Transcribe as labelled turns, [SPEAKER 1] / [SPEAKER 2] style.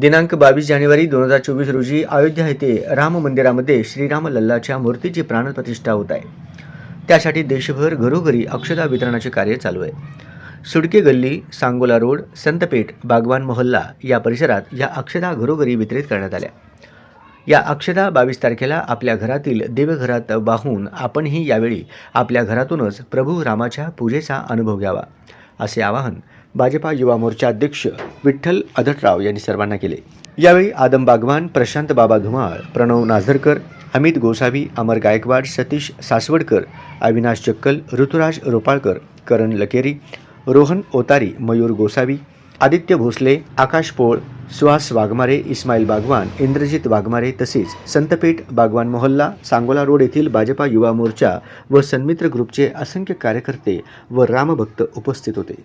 [SPEAKER 1] दिनांक बावीस जानेवारी दोन हजार चोवीस रोजी अयोध्या येथे राम मंदिरामध्ये श्रीराम लल्लाच्या मूर्तीची प्राणप्रतिष्ठा होत आहे. त्यासाठी देशभर घरोघरी अक्षता वितरणाचे कार्य चालू आहे. सुडके गल्ली सांगोला रोड संतपेठ बागवान मोहल्ला या परिसरात या अक्षता घरोघरी वितरित करण्यात आल्या. या अक्षता बावीस तारखेला आपल्या घरातील देवघरात वाहून आपणही यावेळी आपल्या घरातूनच प्रभू रामाच्या पूजेचा अनुभव घ्यावा असे आवाहन भाजपा युवा मोर्चा अध्यक्ष विठ्ठल अधटराव यांनी सर्वांना केले. यावेळी आदम बागवान प्रशांत बाबा धुमाळ प्रणव नाझरकर अमित गोसावी अमर गायकवाड सतीश सासवडकर अविनाश चक्कल ऋतुराज रोपाळकर करण लकेरी रोहन ओतारी मयूर गोसावी आदित्य भोसले आकाश पोळ सुहास वाघमारे इस्माईल बागवान इंद्रजित वाघमारे तसेच संतपेठ बागवान मोहल्ला सांगोला रोड येथील भाजपा युवा मोर्चा व सन्मित्र ग्रुपचे असंख्य कार्यकर्ते व रामभक्त उपस्थित होते.